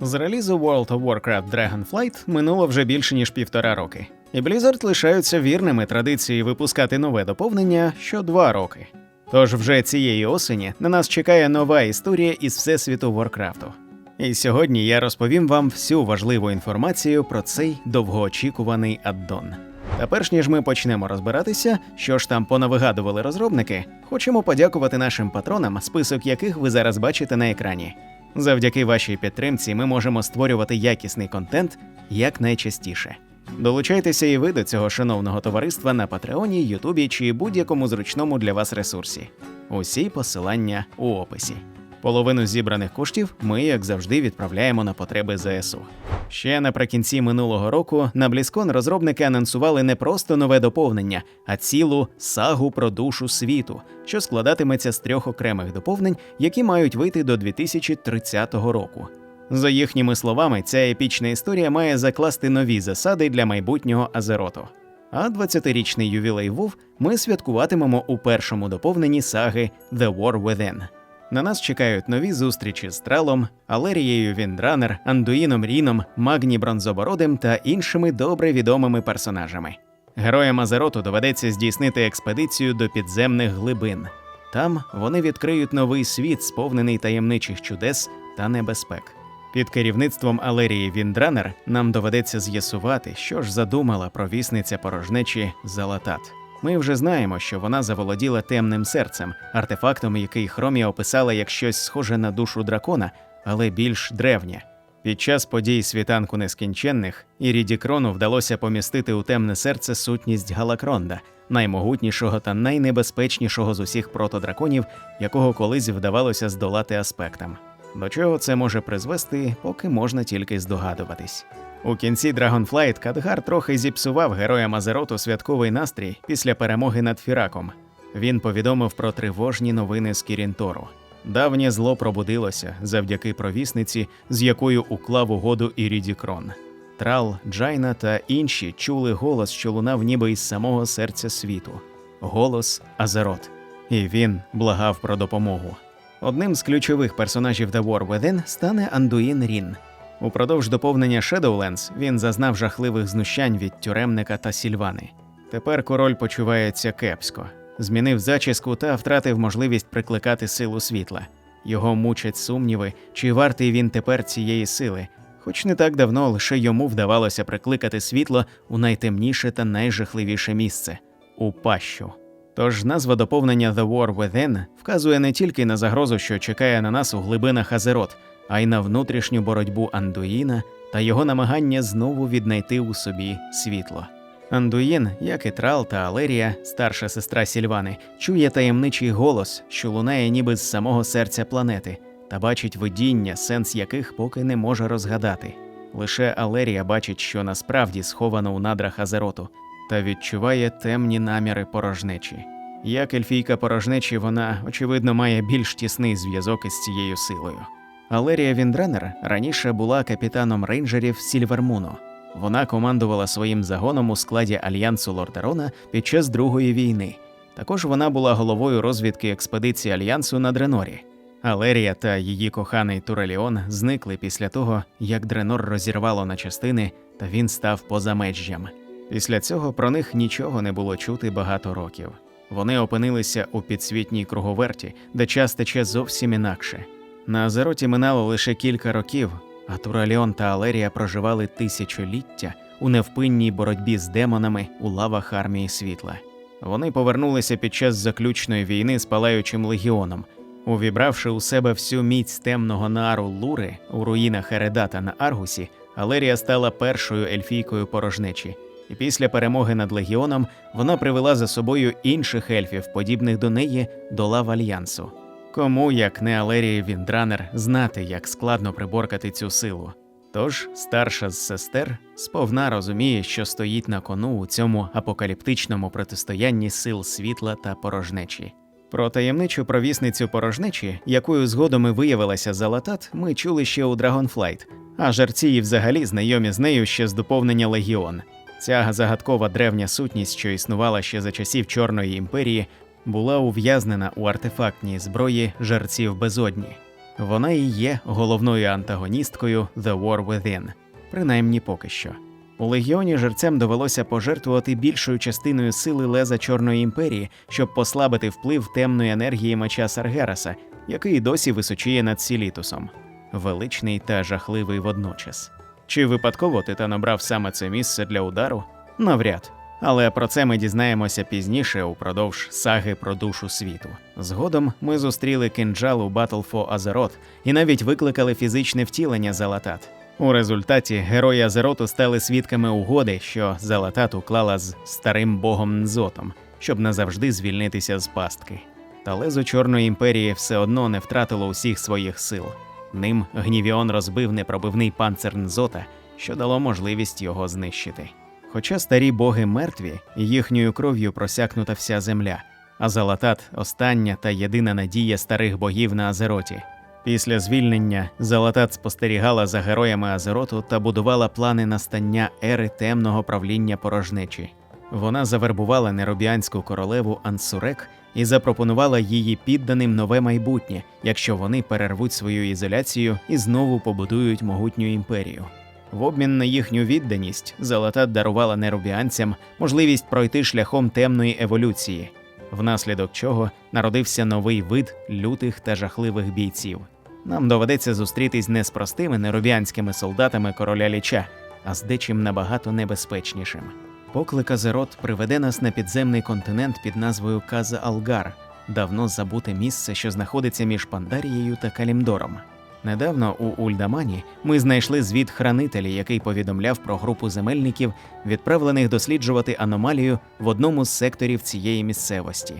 З релізу World of Warcraft Dragonflight минуло вже більше ніж півтора роки, і Blizzard лишаються вірними традиції випускати нове доповнення що два роки. Тож вже цієї осені на нас чекає нова історія із всесвіту Варкрафту. І сьогодні я розповім вам всю важливу інформацію про цей довгоочікуваний аддон. Та перш ніж ми почнемо розбиратися, що ж там понавигадували розробники, хочемо подякувати нашим патронам, список яких ви зараз бачите на екрані. Завдяки вашій підтримці ми можемо створювати якісний контент якнайчастіше. Долучайтеся і ви до цього шановного товариства на Патреоні, Ютубі чи будь-якому зручному для вас ресурсі. Усі посилання у описі. Половину зібраних коштів ми, як завжди, відправляємо на потреби ЗСУ. Ще наприкінці минулого року на BlizzCon розробники анонсували не просто нове доповнення, а цілу сагу про душу світу, що складатиметься з трьох окремих доповнень, які мають вийти до 2030 року. За їхніми словами, ця епічна історія має закласти нові засади для майбутнього Азероту. А 20-річний ювілей Вов ми святкуватимемо у першому доповненні саги The War Within. На нас чекають нові зустрічі з Тралом, Алерією Віндранер, Андуїном Ріном, Магні Бронзобородим та іншими добре відомими персонажами. Героям Азероту доведеться здійснити експедицію до підземних глибин. Там вони відкриють новий світ, сповнений таємничих чудес та небезпек. Під керівництвом Алерії Віндранер нам доведеться з'ясувати, що ж задумала провісниця порожнечі Залатат. Ми вже знаємо, що вона заволоділа темним серцем, артефактом, який Хромі описала як щось схоже на душу дракона, але більш древнє. Під час подій світанку нескінченних Іріді Крону вдалося помістити у темне серце сутність Галакронда, наймогутнішого та найнебезпечнішого з усіх протодраконів, якого колись вдавалося здолати аспектам. До чого це може призвести, поки можна тільки здогадуватись. У кінці Dragonflight Кадгар трохи зіпсував героям Азероту святковий настрій після перемоги над Фіраком. Він повідомив про тривожні новини з Кірінтору. Давнє зло пробудилося завдяки провісниці, з якою уклав угоду Іріді Крон. Трал, Джайна та інші чули голос, що лунав ніби із самого серця світу голос Азерот. І він благав про допомогу. Одним з ключових персонажів The War Within стане Андуїн Рін. Упродовж доповнення Shadowlands він зазнав жахливих знущань від тюремника та Сільвани. Тепер король почувається кепсько, змінив зачіску та втратив можливість прикликати силу світла. Його мучать сумніви, чи вартий він тепер цієї сили, хоч не так давно лише йому вдавалося прикликати світло у найтемніше та найжахливіше місце у пащу. Тож назва доповнення The War Within вказує не тільки на загрозу, що чекає на нас у глибинах Азерот, а й на внутрішню боротьбу Андуїна та його намагання знову віднайти у собі світло. Андуїн, як і Трал та Алерія, старша сестра Сільвани, чує таємничий голос, що лунає ніби з самого серця планети, та бачить видіння, сенс яких поки не може розгадати. Лише Алерія бачить, що насправді сховано у надрах Азероту, та відчуває темні наміри порожнечі. Як ельфійка порожнечі, вона, очевидно, має більш тісний зв'язок із цією силою. Алерія Віндранер раніше була капітаном рейнджерів Сільвермуно. Вона командувала своїм загоном у складі альянсу Лордерона під час Другої війни. Також вона була головою розвідки експедиції альянсу на Дренорі. Алерія та її коханий Туреліон зникли після того, як Дренор розірвало на частини, та він став поза позамежжям. Після цього про них нічого не було чути багато років. Вони опинилися у підсвітній круговерті, де час тече зовсім інакше. На Азероті минало лише кілька років, а Тураліон та Алерія проживали тисячоліття у невпинній боротьбі з демонами у лавах армії світла. Вони повернулися під час заключної війни з палаючим легіоном, увібравши у себе всю міць темного нару Лури у руїнах Ередата на Аргусі. Алерія стала першою ельфійкою порожнечі, і після перемоги над легіоном вона привела за собою інших ельфів, подібних до неї, до лав альянсу. Кому, як не Алерії Віндранер, знати, як складно приборкати цю силу. Тож старша з сестер сповна розуміє, що стоїть на кону у цьому апокаліптичному протистоянні сил світла та порожнечі. Про таємничу провісницю порожнечі, якою згодом і виявилася Залатат, ми чули ще у Dragonflight, а жарці і взагалі знайомі з нею ще з доповнення Легіон. Ця загадкова древня сутність, що існувала ще за часів Чорної імперії, була ув'язнена у артефактній зброї жарців безодні. Вона і є головною антагоністкою The War Within, принаймні поки що. У легіоні жерцям довелося пожертвувати більшою частиною сили леза Чорної імперії, щоб послабити вплив темної енергії меча Саргераса, який досі височіє над Сілітусом, величний та жахливий водночас. Чи випадково Титан обрав саме це місце для удару? Навряд. Але про це ми дізнаємося пізніше упродовж саги про душу світу. Згодом ми зустріли кинджал у Battle for Азерот і навіть викликали фізичне втілення Залатат. У результаті герої Азероту стали свідками угоди, що Залатат уклала з старим богом Нзотом, щоб назавжди звільнитися з пастки. Та лезо Чорної імперії все одно не втратило усіх своїх сил. Ним Гнівіон розбив непробивний панцир Нзота, що дало можливість його знищити. Хоча старі боги мертві, їхньою кров'ю просякнута вся земля, а Залатат остання та єдина надія старих богів на Азероті. Після звільнення Залатат спостерігала за героями Азероту та будувала плани настання ери темного правління порожнечі. Вона завербувала неробіанську королеву Ансурек і запропонувала її підданим нове майбутнє, якщо вони перервуть свою ізоляцію і знову побудують могутню імперію. В обмін на їхню відданість Залатат дарувала неробіанцям можливість пройти шляхом темної еволюції, внаслідок чого народився новий вид лютих та жахливих бійців. Нам доведеться зустрітись не з простими неробіанськими солдатами короля ліча, а з дечим набагато небезпечнішим. Поклик Азерот приведе нас на підземний континент під назвою Каза Алгар, давно забуте місце, що знаходиться між Пандарією та Калімдором. Недавно у Ульдамані ми знайшли звіт хранителі, який повідомляв про групу земельників, відправлених досліджувати аномалію в одному з секторів цієї місцевості.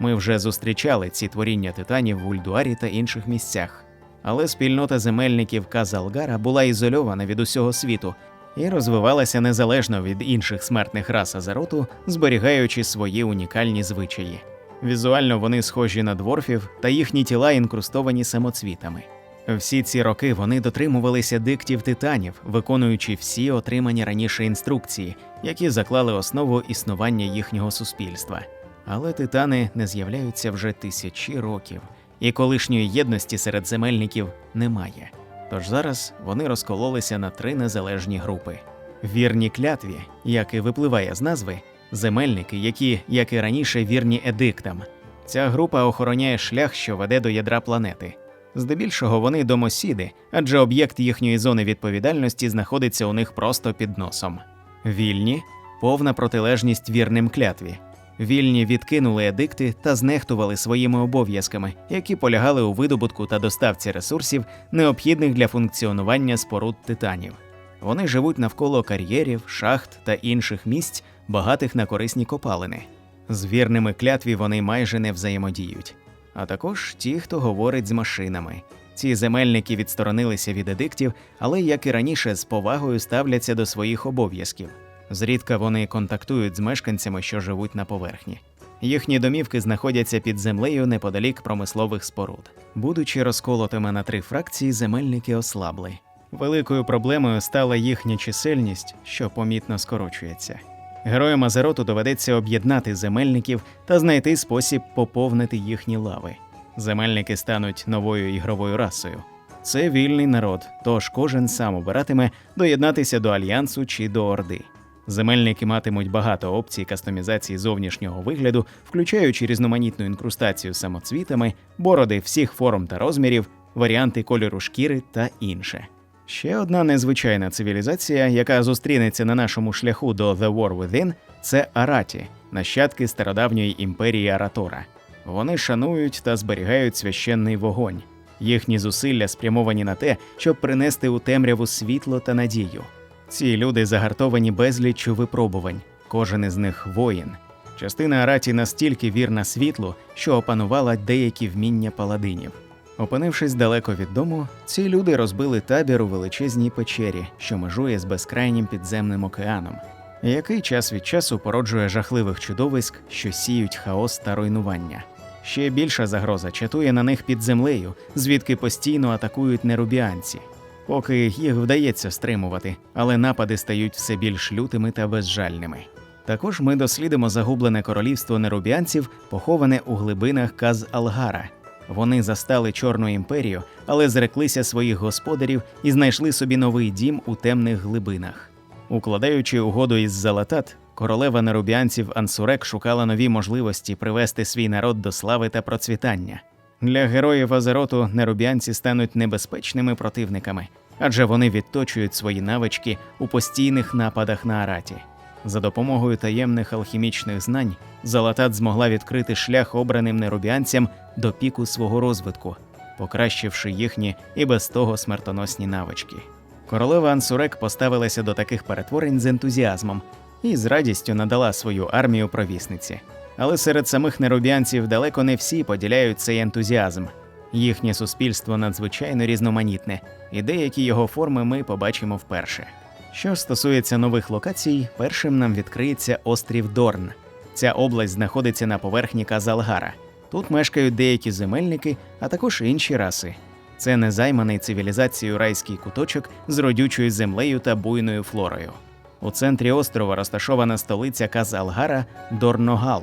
Ми вже зустрічали ці творіння титанів в Ульдуарі та інших місцях. Але спільнота земельників Казалгара була ізольована від усього світу і розвивалася незалежно від інших смертних рас Азероту, зберігаючи свої унікальні звичаї. Візуально вони схожі на дворфів, та їхні тіла інкрустовані самоцвітами. Всі ці роки вони дотримувалися диктів титанів, виконуючи всі отримані раніше інструкції, які заклали основу існування їхнього суспільства. Але титани не з'являються вже тисячі років, і колишньої єдності серед земельників немає. Тож зараз вони розкололися на три незалежні групи: вірні клятві, як і випливає з назви, земельники, які, як і раніше, вірні едиктам. Ця група охороняє шлях, що веде до ядра планети. Здебільшого вони домосіди, адже об'єкт їхньої зони відповідальності знаходиться у них просто під носом. Вільні повна протилежність вірним клятві. Вільні відкинули едикти та знехтували своїми обов'язками, які полягали у видобутку та доставці ресурсів, необхідних для функціонування споруд титанів. Вони живуть навколо кар'єрів, шахт та інших місць, багатих на корисні копалини. З вірними клятві вони майже не взаємодіють. А також ті, хто говорить з машинами. Ці земельники відсторонилися від едиктів, але, як і раніше, з повагою ставляться до своїх обов'язків. Зрідка вони контактують з мешканцями, що живуть на поверхні. Їхні домівки знаходяться під землею неподалік промислових споруд. Будучи розколотими на три фракції, земельники ослабли. Великою проблемою стала їхня чисельність, що помітно скорочується. Героям Азероту доведеться об'єднати земельників та знайти спосіб поповнити їхні лави. Земельники стануть новою ігровою расою. Це вільний народ, тож кожен сам обиратиме доєднатися до альянсу чи до орди. Земельники матимуть багато опцій кастомізації зовнішнього вигляду, включаючи різноманітну інкрустацію самоцвітами, бороди всіх форм та розмірів, варіанти кольору шкіри та інше. Ще одна незвичайна цивілізація, яка зустрінеться на нашому шляху до The War Within, це Араті, нащадки стародавньої імперії Аратора. Вони шанують та зберігають священний вогонь. Їхні зусилля спрямовані на те, щоб принести у темряву світло та надію. Ці люди загартовані безліччю випробувань, кожен із них воїн. Частина Араті настільки вірна світлу, що опанувала деякі вміння паладинів. Опинившись далеко від дому, ці люди розбили табір у величезній печері, що межує з безкрайнім підземним океаном, який час від часу породжує жахливих чудовиськ, що сіють хаос та руйнування. Ще більша загроза чатує на них під землею, звідки постійно атакують нерубіанці. Поки їх вдається стримувати, але напади стають все більш лютими та безжальними. Також ми дослідимо загублене королівство нерубіанців, поховане у глибинах Каз Алгара. Вони застали Чорну імперію, але зреклися своїх господарів і знайшли собі новий дім у темних глибинах. Укладаючи угоду із Залатат, королева нерубіанців Ансурек шукала нові можливості привести свій народ до слави та процвітання. Для героїв Азероту нерубіанці стануть небезпечними противниками, адже вони відточують свої навички у постійних нападах на Араті. За допомогою таємних алхімічних знань Залатат змогла відкрити шлях обраним нерубіанцям до піку свого розвитку, покращивши їхні і без того смертоносні навички. Королева Ансурек поставилася до таких перетворень з ентузіазмом і з радістю надала свою армію провісниці. Але серед самих нерубіанців далеко не всі поділяють цей ентузіазм. Їхнє суспільство надзвичайно різноманітне, і деякі його форми ми побачимо вперше. Що стосується нових локацій, першим нам відкриється острів Дорн. Ця область знаходиться на поверхні Казалгара. Тут мешкають деякі земельники, а також інші раси. Це незайманий цивілізацією райський куточок з родючою землею та буйною флорою. У центрі острова розташована столиця Казалгара Дорногал.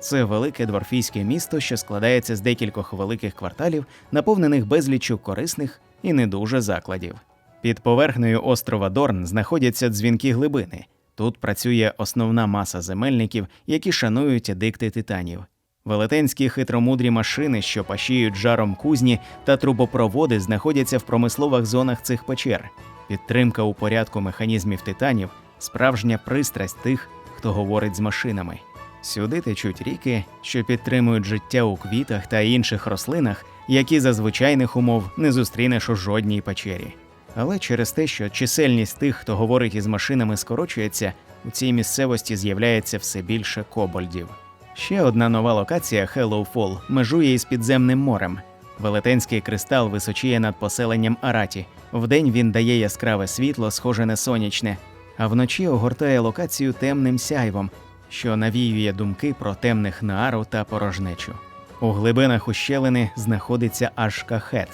Це велике дворфійське місто, що складається з декількох великих кварталів, наповнених безліччю корисних і не дуже закладів. Під поверхнею острова Дорн знаходяться дзвінки глибини. Тут працює основна маса земельників, які шанують едикти титанів. Велетенські хитромудрі машини, що пашіють жаром кузні та трубопроводи, знаходяться в промислових зонах цих печер. Підтримка у порядку механізмів титанів справжня пристрасть тих, хто говорить з машинами. Сюди течуть ріки, що підтримують життя у квітах та інших рослинах, які за звичайних умов не зустрінеш у жодній печері. Але через те, що чисельність тих, хто говорить із машинами, скорочується, у цій місцевості з'являється все більше кобольдів. Ще одна нова локація Hello Fall межує із підземним морем. Велетенський кристал височіє над поселенням Араті. Вдень він дає яскраве світло, схоже на сонячне, а вночі огортає локацію темним сяйвом, що навіює думки про темних наару та порожнечу. У глибинах ущелини знаходиться Ашкахет,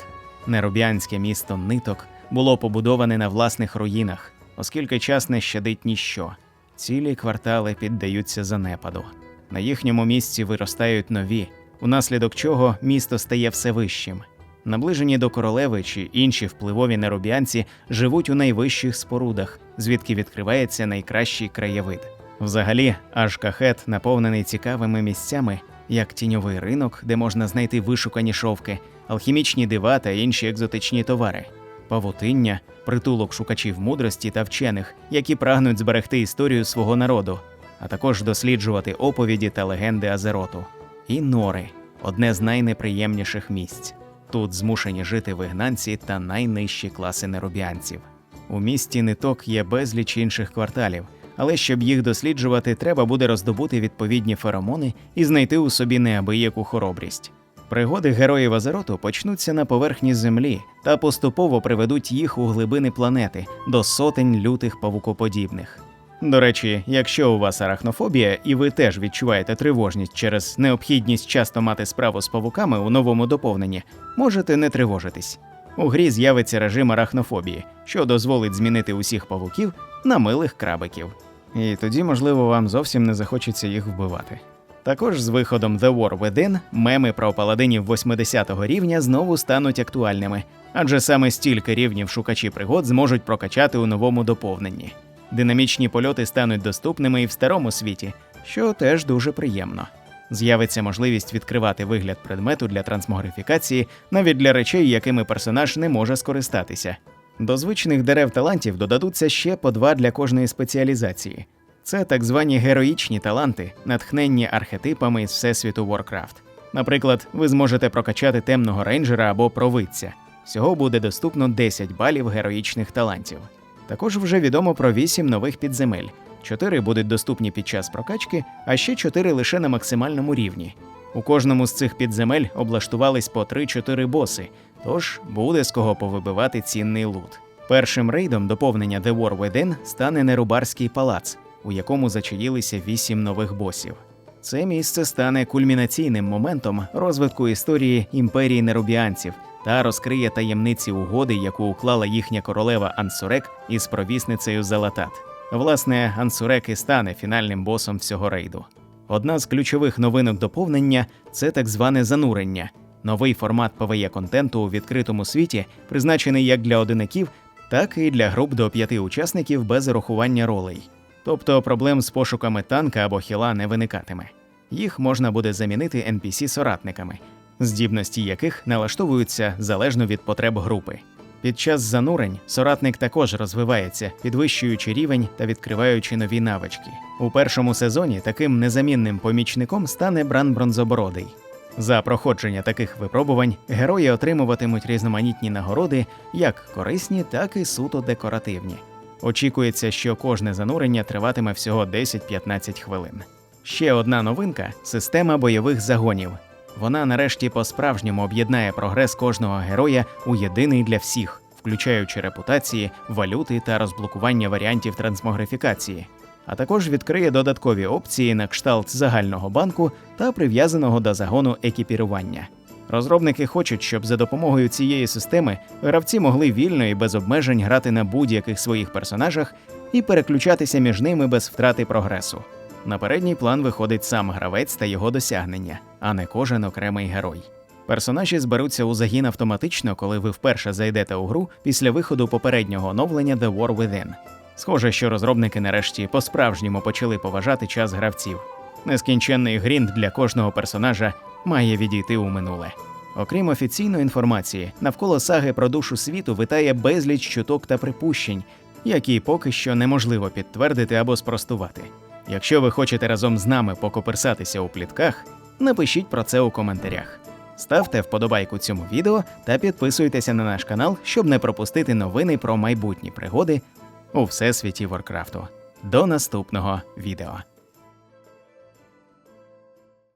нерубіанське місто ниток, було побудоване на власних руїнах, оскільки час не щадить ніщо. Цілі квартали піддаються занепаду. На їхньому місці виростають нові, унаслідок чого місто стає все вищим. Наближені до королеви чи інші впливові нерубіанці живуть у найвищих спорудах, звідки відкривається найкращий краєвид. Взагалі, аж кахет наповнений цікавими місцями, як тіньовий ринок, де можна знайти вишукані шовки, алхімічні дива та інші екзотичні товари, павутиння, притулок шукачів мудрості та вчених, які прагнуть зберегти історію свого народу, а також досліджувати оповіді та легенди Азероту. І нори одне з найнеприємніших місць. Тут змушені жити вигнанці та найнижчі класи неробіанців. У місті ниток є безліч інших кварталів, але щоб їх досліджувати, треба буде роздобути відповідні феромони і знайти у собі неабияку хоробрість. Пригоди героїв Азероту почнуться на поверхні землі та поступово приведуть їх у глибини планети до сотень лютих павукоподібних. До речі, якщо у вас арахнофобія і ви теж відчуваєте тривожність через необхідність часто мати справу з павуками у новому доповненні, можете не тривожитись. У грі з'явиться режим арахнофобії, що дозволить змінити усіх павуків на милих крабиків. І тоді, можливо, вам зовсім не захочеться їх вбивати. Також з виходом The War Within меми про паладинів 80-го рівня знову стануть актуальними, адже саме стільки рівнів шукачі пригод зможуть прокачати у новому доповненні. Динамічні польоти стануть доступними і в старому світі, що теж дуже приємно. З'явиться можливість відкривати вигляд предмету для трансмогрифікації навіть для речей, якими персонаж не може скористатися. До звичних дерев талантів додадуться ще по два для кожної спеціалізації. Це так звані героїчні таланти, натхненні архетипами із всесвіту Warcraft. Наприклад, ви зможете прокачати темного рейнджера або провидця. Всього буде доступно 10 балів героїчних талантів. Також вже відомо про 8 нових підземель. 4 будуть доступні під час прокачки, а ще 4 лише на максимальному рівні. У кожному з цих підземель облаштувались по 3-4 боси, тож буде з кого повибивати цінний лут. Першим рейдом доповнення The War Within стане Нерубарський палац, у якому зачаїлися 8 нових босів. Це місце стане кульмінаційним моментом розвитку історії імперії нерубіанців та розкриє таємниці угоди, яку уклала їхня королева Ансурек із провісницею Залатат. Власне, Ансурек і стане фінальним босом всього рейду. Одна з ключових новинок доповнення це так зване занурення. новий формат PvE контенту у відкритому світі, призначений як для одинаків, так і для груп до п'яти учасників без урахування ролей. Тобто проблем з пошуками танка або хіла не виникатиме. Їх можна буде замінити NPC-соратниками, здібності яких налаштовуються залежно від потреб групи. Під час занурень соратник також розвивається, підвищуючи рівень та відкриваючи нові навички. У першому сезоні таким незамінним помічником стане Бран Бронзобородий. За проходження таких випробувань герої отримуватимуть різноманітні нагороди, як корисні, так і суто декоративні. Очікується, що кожне занурення триватиме всього 10-15 хвилин. Ще одна новинка система бойових загонів. Вона нарешті по-справжньому об'єднає прогрес кожного героя у єдиний для всіх, включаючи репутації, валюти та розблокування варіантів трансмогрифікації, а також відкриє додаткові опції на кшталт загального банку та прив'язаного до загону екіпірування. Розробники хочуть, щоб за допомогою цієї системи гравці могли вільно і без обмежень грати на будь-яких своїх персонажах і переключатися між ними без втрати прогресу. На передній план виходить сам гравець та його досягнення, а не кожен окремий герой. Персонажі зберуться у загін автоматично, коли ви вперше зайдете у гру після виходу попереднього оновлення The War Within. Схоже, що розробники нарешті по-справжньому почали поважати час гравців. Нескінченний грінд для кожного персонажа має відійти у минуле. Окрім офіційної інформації, навколо саги про душу світу витає безліч чуток та припущень, які поки що неможливо підтвердити або спростувати. Якщо ви хочете разом з нами покоперсатися у плітках, напишіть про це у коментарях. Ставте вподобайку цьому відео та підписуйтеся на наш канал, щоб не пропустити новини про майбутні пригоди у всесвіті Воркрафту. До наступного відео.